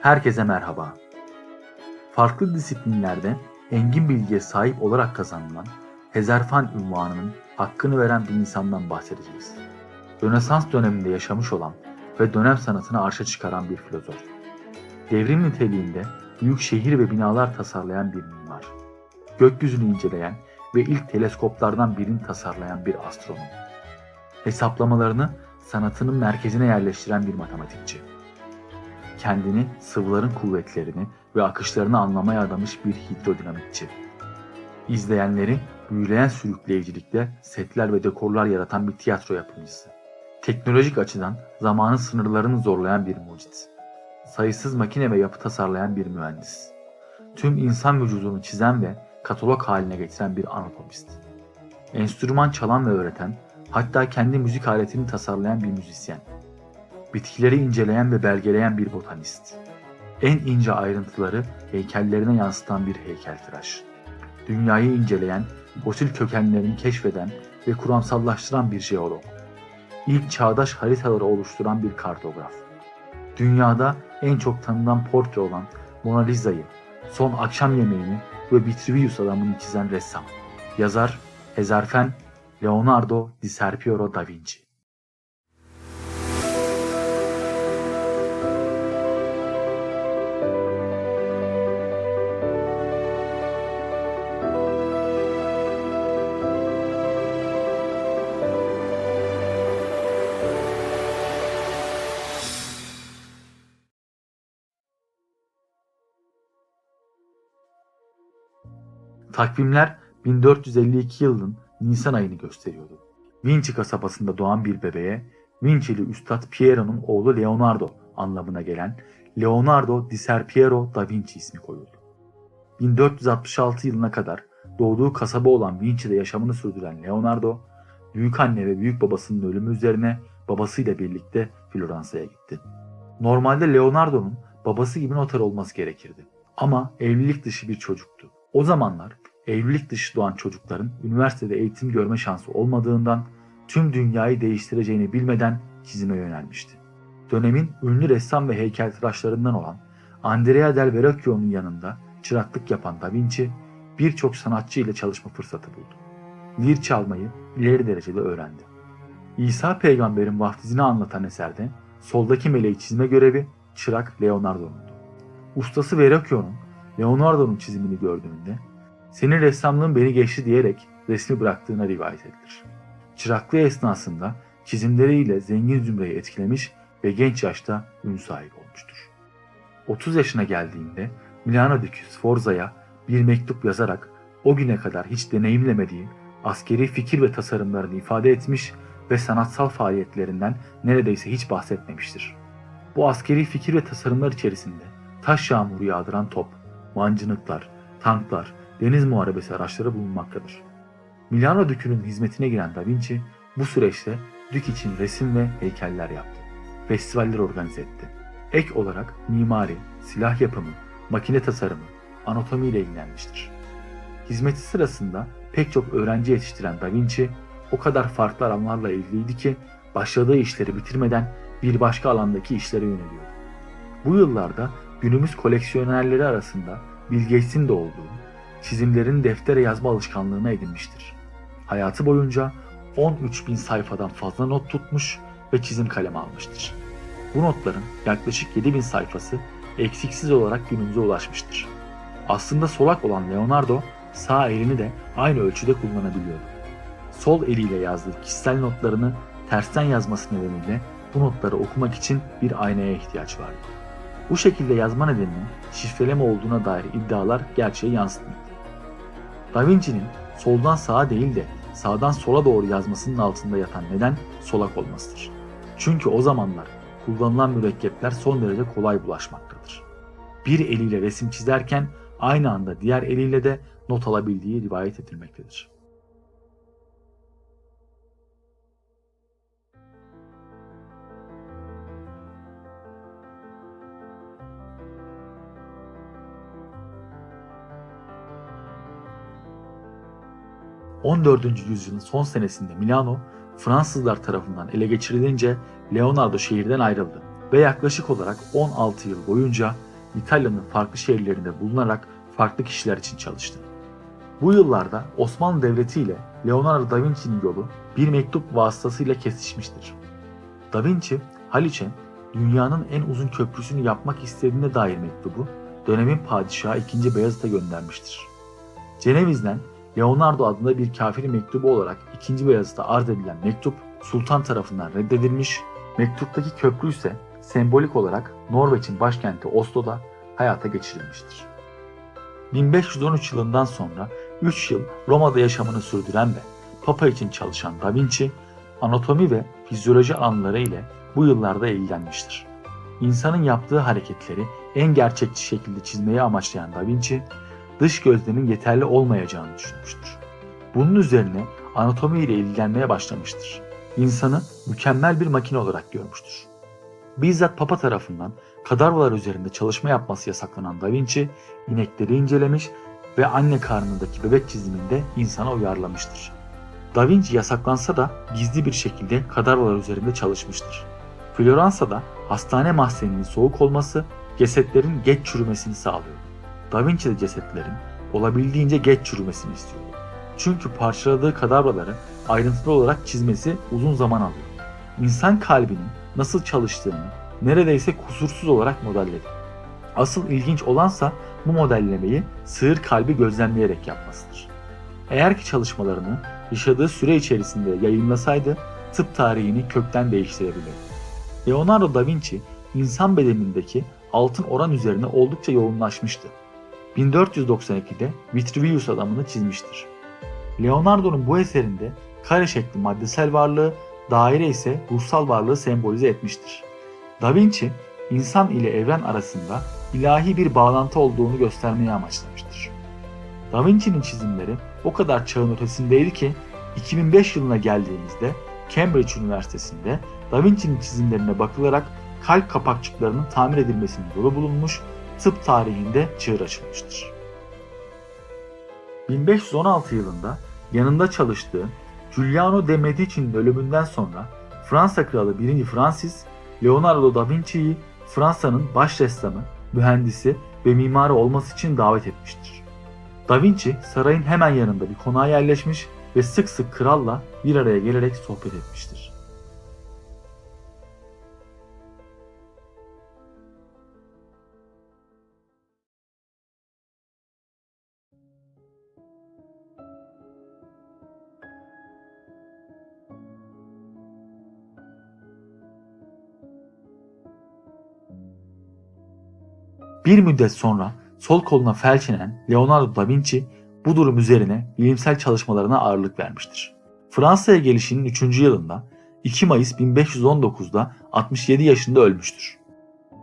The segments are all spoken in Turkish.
Herkese merhaba. Farklı disiplinlerde engin bilgiye sahip olarak kazanılan Hezarfen unvanının hakkını veren bir insandan bahsedeceğiz. Rönesans döneminde yaşamış olan ve dönem sanatını arşa çıkaran bir filozof. Devrim niteliğinde büyük şehir ve binalar tasarlayan bir mimar. Gökyüzünü inceleyen ve ilk teleskoplardan birini tasarlayan bir astronom. Hesaplamalarını sanatının merkezine yerleştiren bir matematikçi kendini sıvıların kuvvetlerini ve akışlarını anlamaya adamış bir hidrodinamikçi. İzleyenleri büyüleyen sürükleyicilikle setler ve dekorlar yaratan bir tiyatro yapımcısı. Teknolojik açıdan zamanın sınırlarını zorlayan bir mucit. Sayısız makine ve yapı tasarlayan bir mühendis. Tüm insan vücudunu çizen ve katalog haline getiren bir anatomist. Enstrüman çalan ve öğreten, hatta kendi müzik aletini tasarlayan bir müzisyen bitkileri inceleyen ve belgeleyen bir botanist. En ince ayrıntıları heykellerine yansıtan bir heykeltıraş. Dünyayı inceleyen, fosil kökenlerini keşfeden ve kuramsallaştıran bir jeolog. İlk çağdaş haritaları oluşturan bir kartograf. Dünyada en çok tanınan portre olan Mona Lisa'yı, son akşam yemeğini ve Vitruvius adamını çizen ressam. Yazar Hezarfen Leonardo di Serpiero da Vinci. Takvimler 1452 yılının Nisan ayını gösteriyordu. Vinci kasabasında doğan bir bebeğe Vincili Üstad Piero'nun oğlu Leonardo anlamına gelen Leonardo di Serpiero da Vinci ismi koyuldu. 1466 yılına kadar doğduğu kasaba olan Vinci'de yaşamını sürdüren Leonardo, büyük anne ve büyük babasının ölümü üzerine babasıyla birlikte Floransa'ya gitti. Normalde Leonardo'nun babası gibi noter olması gerekirdi. Ama evlilik dışı bir çocuktu. O zamanlar evlilik dışı doğan çocukların üniversitede eğitim görme şansı olmadığından tüm dünyayı değiştireceğini bilmeden çizime yönelmişti. Dönemin ünlü ressam ve heykeltıraşlarından olan Andrea del Verrocchio'nun yanında çıraklık yapan Da Vinci birçok sanatçı ile çalışma fırsatı buldu. Lir çalmayı ileri derecede öğrendi. İsa peygamberin vaftizini anlatan eserde soldaki meleği çizme görevi çırak Leonardo'nundu. Ustası Verrocchio'nun Leonardo'nun çizimini gördüğünde senin ressamlığın beni geçti diyerek resmi bıraktığına rivayet edilir. Çıraklığı esnasında çizimleriyle zengin zümreyi etkilemiş ve genç yaşta ün sahibi olmuştur. 30 yaşına geldiğinde Milano'daki Sforza'ya bir mektup yazarak o güne kadar hiç deneyimlemediği askeri fikir ve tasarımlarını ifade etmiş ve sanatsal faaliyetlerinden neredeyse hiç bahsetmemiştir. Bu askeri fikir ve tasarımlar içerisinde taş yağmuru yağdıran top, mancınıklar, tanklar, deniz muharebesi araçları bulunmaktadır. Milano Dükü'nün hizmetine giren Da Vinci bu süreçte Dük için resim ve heykeller yaptı. Festivaller organize etti. Ek olarak mimari, silah yapımı, makine tasarımı, anatomi ile ilgilenmiştir. Hizmeti sırasında pek çok öğrenci yetiştiren Da Vinci o kadar farklı alanlarla ilgiliydi ki başladığı işleri bitirmeden bir başka alandaki işlere yöneliyordu. Bu yıllarda günümüz koleksiyonerleri arasında Bill Gates'in de olduğu çizimlerin deftere yazma alışkanlığına edinmiştir. Hayatı boyunca 13 bin sayfadan fazla not tutmuş ve çizim kalemi almıştır. Bu notların yaklaşık 7 bin sayfası eksiksiz olarak günümüze ulaşmıştır. Aslında solak olan Leonardo sağ elini de aynı ölçüde kullanabiliyordu. Sol eliyle yazdığı kişisel notlarını tersten yazması nedeniyle bu notları okumak için bir aynaya ihtiyaç vardı. Bu şekilde yazma nedeninin şifreleme olduğuna dair iddialar gerçeği yansıtmıyor. Da Vinci'nin soldan sağa değil de sağdan sola doğru yazmasının altında yatan neden solak olmasıdır. Çünkü o zamanlar kullanılan mürekkepler son derece kolay bulaşmaktadır. Bir eliyle resim çizerken aynı anda diğer eliyle de not alabildiği rivayet edilmektedir. 14. yüzyılın son senesinde Milano Fransızlar tarafından ele geçirilince Leonardo şehirden ayrıldı ve yaklaşık olarak 16 yıl boyunca İtalya'nın farklı şehirlerinde bulunarak farklı kişiler için çalıştı. Bu yıllarda Osmanlı Devleti ile Leonardo da Vinci'nin yolu bir mektup vasıtasıyla kesişmiştir. Da Vinci, Haliç'e dünyanın en uzun köprüsünü yapmak istediğine dair mektubu dönemin padişahı 2. Beyazıt'a göndermiştir. Ceneviz'den Leonardo adında bir kafirin mektubu olarak 2. Beyazıt'a arz edilen mektup sultan tarafından reddedilmiş, mektuptaki köprü ise sembolik olarak Norveç'in başkenti Oslo'da hayata geçirilmiştir. 1513 yılından sonra 3 yıl Roma'da yaşamını sürdüren ve Papa için çalışan Da Vinci, anatomi ve fizyoloji alanları ile bu yıllarda ilgilenmiştir. İnsanın yaptığı hareketleri en gerçekçi şekilde çizmeyi amaçlayan Da Vinci, dış gözlemin yeterli olmayacağını düşünmüştür. Bunun üzerine anatomi ile ilgilenmeye başlamıştır. İnsanı mükemmel bir makine olarak görmüştür. Bizzat Papa tarafından kadavralar üzerinde çalışma yapması yasaklanan Da Vinci, inekleri incelemiş ve anne karnındaki bebek çiziminde insana uyarlamıştır. Da Vinci yasaklansa da gizli bir şekilde kadavralar üzerinde çalışmıştır. Floransa'da hastane mahzeninin soğuk olması cesetlerin geç çürümesini sağlıyor. Da Vinci de cesetlerin olabildiğince geç çürümesini istiyor. Çünkü parçaladığı kadavraları ayrıntılı olarak çizmesi uzun zaman alıyor. İnsan kalbinin nasıl çalıştığını neredeyse kusursuz olarak modelledi. Asıl ilginç olansa bu modellemeyi sığır kalbi gözlemleyerek yapmasıdır. Eğer ki çalışmalarını yaşadığı süre içerisinde yayınlasaydı tıp tarihini kökten değiştirebilirdi. Leonardo da Vinci insan bedenindeki altın oran üzerine oldukça yoğunlaşmıştı. 1492'de Vitruvius adamını çizmiştir. Leonardo'nun bu eserinde kare şekli maddesel varlığı, daire ise ruhsal varlığı sembolize etmiştir. Da Vinci, insan ile evren arasında ilahi bir bağlantı olduğunu göstermeyi amaçlamıştır. Da Vinci'nin çizimleri o kadar çağın ötesindeydi ki 2005 yılına geldiğimizde Cambridge Üniversitesi'nde Da Vinci'nin çizimlerine bakılarak kalp kapakçıklarının tamir edilmesinin yolu bulunmuş, tıp tarihinde çığır açılmıştır. 1516 yılında yanında çalıştığı Giuliano de Medici'nin ölümünden sonra Fransa Kralı 1. Francis, Leonardo da Vinci'yi Fransa'nın baş ressamı, mühendisi ve mimarı olması için davet etmiştir. Da Vinci sarayın hemen yanında bir konağa yerleşmiş ve sık sık kralla bir araya gelerek sohbet etmiştir. Bir müddet sonra sol koluna felç inen Leonardo da Vinci bu durum üzerine bilimsel çalışmalarına ağırlık vermiştir. Fransa'ya gelişinin 3. yılında 2 Mayıs 1519'da 67 yaşında ölmüştür.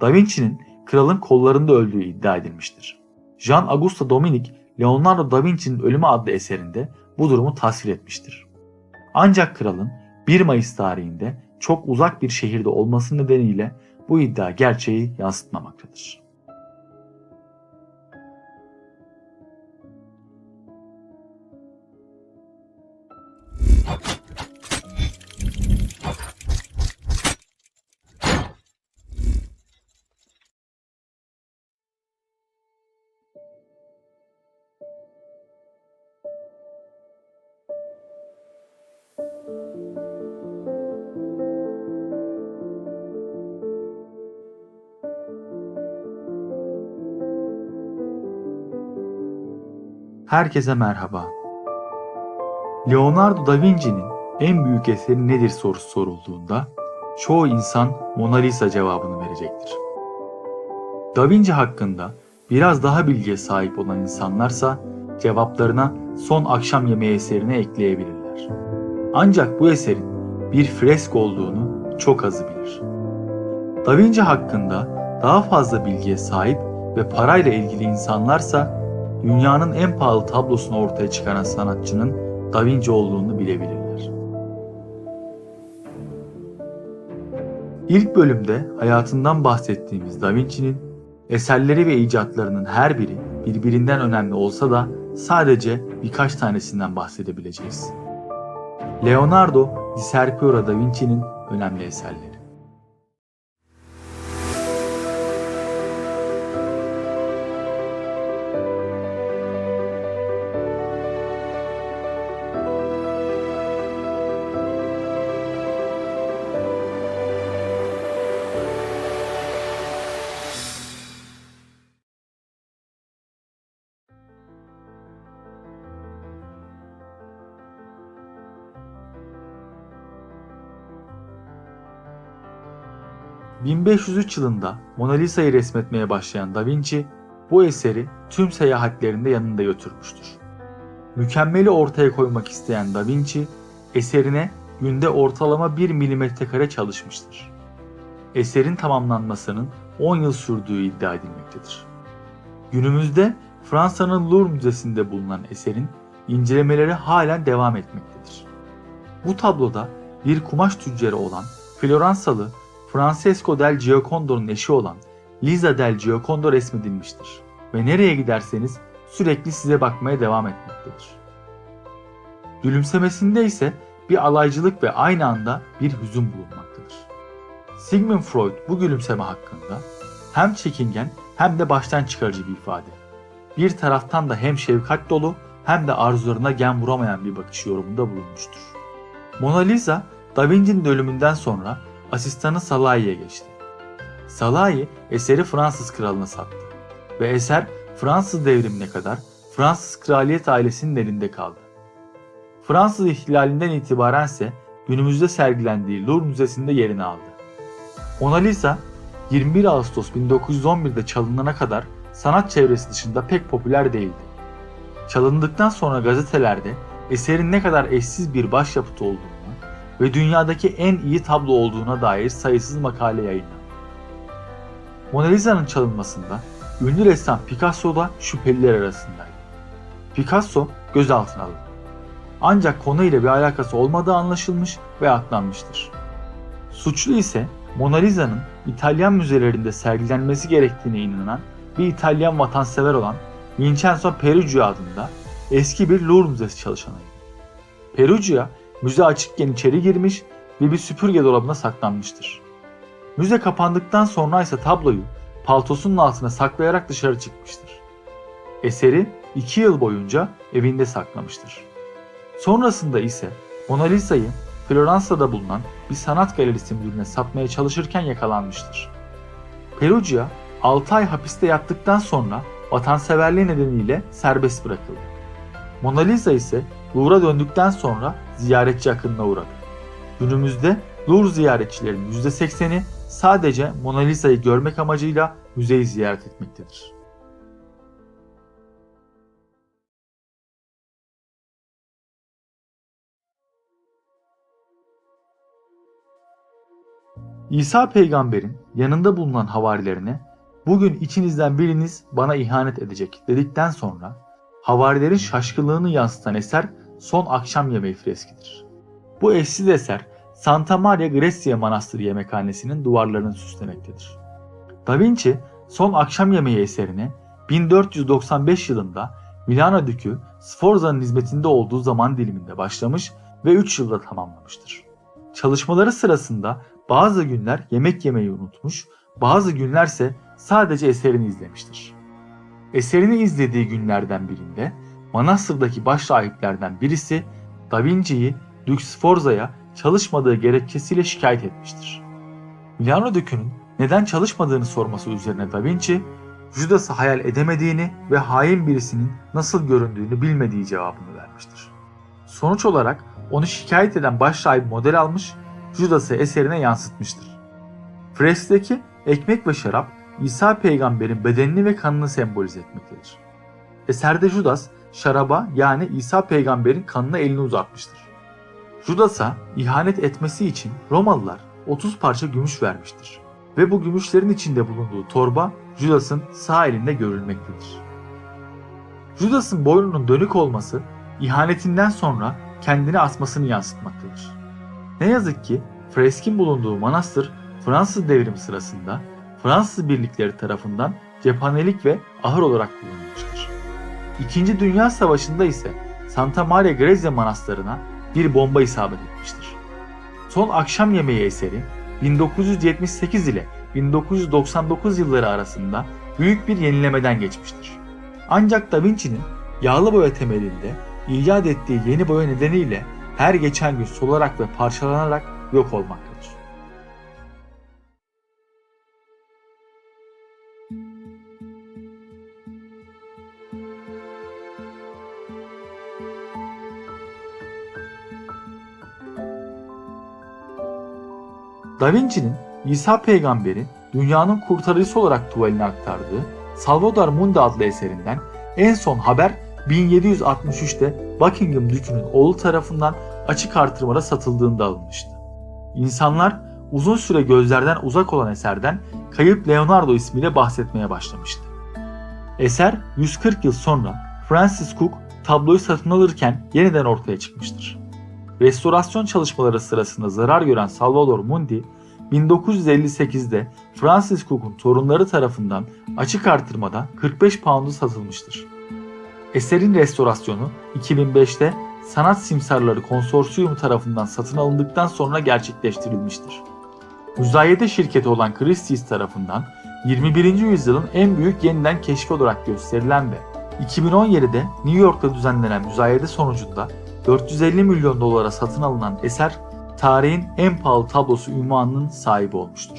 Da Vinci'nin kralın kollarında öldüğü iddia edilmiştir. Jean Auguste Dominic, Leonardo da Vinci'nin Ölümü adlı eserinde bu durumu tasvir etmiştir. Ancak kralın 1 Mayıs tarihinde çok uzak bir şehirde olması nedeniyle bu iddia gerçeği yansıtmamaktadır. Herkese merhaba. Leonardo da Vinci'nin en büyük eseri nedir sorusu sorulduğunda çoğu insan Mona Lisa cevabını verecektir. Da Vinci hakkında biraz daha bilgiye sahip olan insanlarsa cevaplarına Son Akşam Yemeği eserini ekleyebilirler. Ancak bu eserin bir fresk olduğunu çok azı bilir. Da Vinci hakkında daha fazla bilgiye sahip ve parayla ilgili insanlarsa dünyanın en pahalı tablosunu ortaya çıkaran sanatçının Da Vinci olduğunu bilebilirler. İlk bölümde hayatından bahsettiğimiz Da Vinci'nin eserleri ve icatlarının her biri birbirinden önemli olsa da sadece birkaç tanesinden bahsedebileceğiz. Leonardo di Serpio da Vinci'nin önemli eserleri. 1503 yılında Mona Lisa'yı resmetmeye başlayan Da Vinci bu eseri tüm seyahatlerinde yanında götürmüştür. Mükemmeli ortaya koymak isteyen Da Vinci eserine günde ortalama 1 milimetre kare çalışmıştır. Eserin tamamlanmasının 10 yıl sürdüğü iddia edilmektedir. Günümüzde Fransa'nın Louvre Müzesi'nde bulunan eserin incelemeleri halen devam etmektedir. Bu tabloda bir kumaş tüccarı olan Floransalı Francesco del Giocondo'nun eşi olan Lisa del Giocondo resmedilmiştir ve nereye giderseniz sürekli size bakmaya devam etmektedir. Gülümsemesinde ise bir alaycılık ve aynı anda bir hüzün bulunmaktadır. Sigmund Freud bu gülümseme hakkında hem çekingen hem de baştan çıkarıcı bir ifade. Bir taraftan da hem şefkat dolu hem de arzularına gen vuramayan bir bakış yorumunda bulunmuştur. Mona Lisa, Da Vinci'nin ölümünden sonra asistanı Salahi'ye geçti. Salahi eseri Fransız kralına sattı ve eser Fransız devrimine kadar Fransız kraliyet ailesinin elinde kaldı. Fransız ihtilalinden itibaren ise günümüzde sergilendiği Louvre Müzesi'nde yerini aldı. Mona Lisa 21 Ağustos 1911'de çalınana kadar sanat çevresi dışında pek popüler değildi. Çalındıktan sonra gazetelerde eserin ne kadar eşsiz bir başyapıt olduğunu ve dünyadaki en iyi tablo olduğuna dair sayısız makale yayınlandı. Mona Lisa'nın çalınmasında ünlü ressam Picasso da şüpheliler arasındaydı. Picasso gözaltına alındı. Ancak konuyla bir alakası olmadığı anlaşılmış ve aklanmıştır. Suçlu ise Mona Lisa'nın İtalyan müzelerinde sergilenmesi gerektiğine inanan bir İtalyan vatansever olan Vincenzo Peruggia adında eski bir Louvre Müzesi çalışanıydı. Peruggia müze açıkken içeri girmiş ve bir süpürge dolabına saklanmıştır. Müze kapandıktan sonra ise tabloyu paltosunun altına saklayarak dışarı çıkmıştır. Eseri iki yıl boyunca evinde saklamıştır. Sonrasında ise Mona Lisa'yı Floransa'da bulunan bir sanat galerisi müdürüne satmaya çalışırken yakalanmıştır. Perugia 6 ay hapiste yattıktan sonra vatanseverliği nedeniyle serbest bırakıldı. Mona Lisa ise Louvre'a döndükten sonra ziyaretçi akınına uğradı. Günümüzde Louvre ziyaretçilerin %80'i sadece Mona Lisa'yı görmek amacıyla müzeyi ziyaret etmektedir. İsa peygamberin yanında bulunan havarilerine bugün içinizden biriniz bana ihanet edecek dedikten sonra havarilerin şaşkınlığını yansıtan eser Son Akşam Yemeği freskidir. Bu eşsiz eser Santa Maria Grecia Manastırı yemekhanesinin duvarlarını süslemektedir. Da Vinci Son Akşam Yemeği eserine 1495 yılında Milano Dükü Sforza'nın hizmetinde olduğu zaman diliminde başlamış ve 3 yılda tamamlamıştır. Çalışmaları sırasında bazı günler yemek yemeyi unutmuş, bazı günlerse sadece eserini izlemiştir. Eserini izlediği günlerden birinde manastırdaki baş rahiplerden birisi Da Vinci'yi Dük Sforza'ya çalışmadığı gerekçesiyle şikayet etmiştir. Milano Dükü'nün neden çalışmadığını sorması üzerine Da Vinci, Judas'ı hayal edemediğini ve hain birisinin nasıl göründüğünü bilmediği cevabını vermiştir. Sonuç olarak onu şikayet eden baş rahip model almış, Judas'ı eserine yansıtmıştır. Freskdeki ekmek ve şarap İsa peygamberin bedenini ve kanını sembolize etmektedir. Eserde Judas şaraba yani İsa peygamberin kanına elini uzatmıştır. Judas'a ihanet etmesi için Romalılar 30 parça gümüş vermiştir ve bu gümüşlerin içinde bulunduğu torba Judas'ın sağ elinde görülmektedir. Judas'ın boynunun dönük olması ihanetinden sonra kendini asmasını yansıtmaktadır. Ne yazık ki freskin bulunduğu manastır Fransız devrimi sırasında Fransız birlikleri tarafından cephanelik ve ahır olarak kullanılmıştır. İkinci Dünya Savaşı'nda ise Santa Maria Grezia Manastırı'na bir bomba isabet etmiştir. Son Akşam Yemeği eseri 1978 ile 1999 yılları arasında büyük bir yenilemeden geçmiştir. Ancak Da Vinci'nin yağlı boya temelinde icat ettiği yeni boya nedeniyle her geçen gün solarak ve parçalanarak yok olmaktadır. Da Vinci'nin İsa peygamberi dünyanın kurtarıcısı olarak tuvaline aktardığı Salvador Mundi adlı eserinden en son haber 1763'te Buckingham Dükü'nün oğlu tarafından açık artırmada satıldığında alınmıştı. İnsanlar uzun süre gözlerden uzak olan eserden Kayıp Leonardo ismiyle bahsetmeye başlamıştı. Eser 140 yıl sonra Francis Cook tabloyu satın alırken yeniden ortaya çıkmıştır. Restorasyon çalışmaları sırasında zarar gören Salvador Mundi, 1958'de Francis Cook'un torunları tarafından açık artırmada 45 pound'a satılmıştır. Eserin restorasyonu 2005'te Sanat Simsarları Konsorsiyumu tarafından satın alındıktan sonra gerçekleştirilmiştir. Müzayede şirketi olan Christie's tarafından 21. yüzyılın en büyük yeniden keşfi olarak gösterilen ve 2017'de New York'ta düzenlenen müzayede sonucunda 450 milyon dolara satın alınan eser tarihin en pahalı tablosu ünvanının sahibi olmuştur.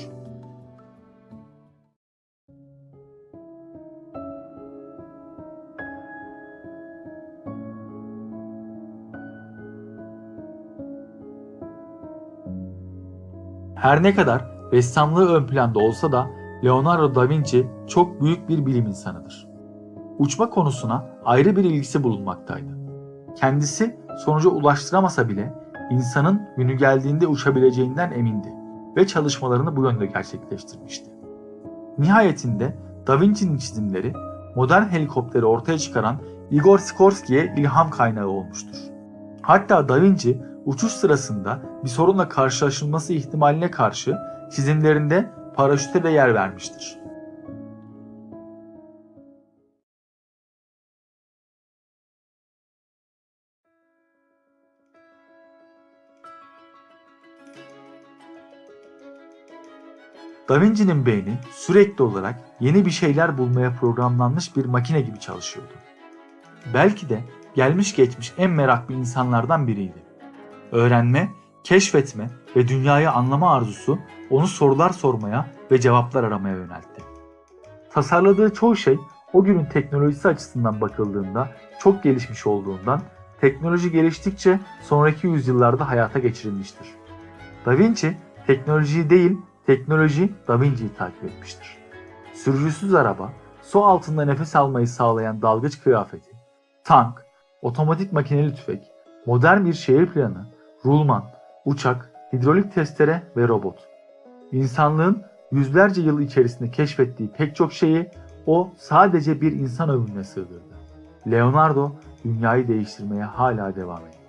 Her ne kadar ressamlığı ön planda olsa da Leonardo da Vinci çok büyük bir bilim insanıdır. Uçma konusuna ayrı bir ilgisi bulunmaktaydı. Kendisi sonuca ulaştıramasa bile insanın günü geldiğinde uçabileceğinden emindi ve çalışmalarını bu yönde gerçekleştirmişti. Nihayetinde Da Vinci'nin çizimleri modern helikopteri ortaya çıkaran Igor Sikorsky'ye ilham kaynağı olmuştur. Hatta Da Vinci uçuş sırasında bir sorunla karşılaşılması ihtimaline karşı çizimlerinde paraşüte de yer vermiştir. Da Vinci'nin beyni sürekli olarak yeni bir şeyler bulmaya programlanmış bir makine gibi çalışıyordu. Belki de gelmiş geçmiş en meraklı insanlardan biriydi. Öğrenme, keşfetme ve dünyayı anlama arzusu onu sorular sormaya ve cevaplar aramaya yöneltti. Tasarladığı çoğu şey o günün teknolojisi açısından bakıldığında çok gelişmiş olduğundan teknoloji geliştikçe sonraki yüzyıllarda hayata geçirilmiştir. Da Vinci teknolojiyi değil teknoloji Da Vinci'yi takip etmiştir. Sürücüsüz araba, su altında nefes almayı sağlayan dalgıç kıyafeti, tank, otomatik makineli tüfek, modern bir şehir planı, rulman, uçak, hidrolik testere ve robot. İnsanlığın yüzlerce yıl içerisinde keşfettiği pek çok şeyi o sadece bir insan ömrüne sığdırdı. Leonardo dünyayı değiştirmeye hala devam ediyor.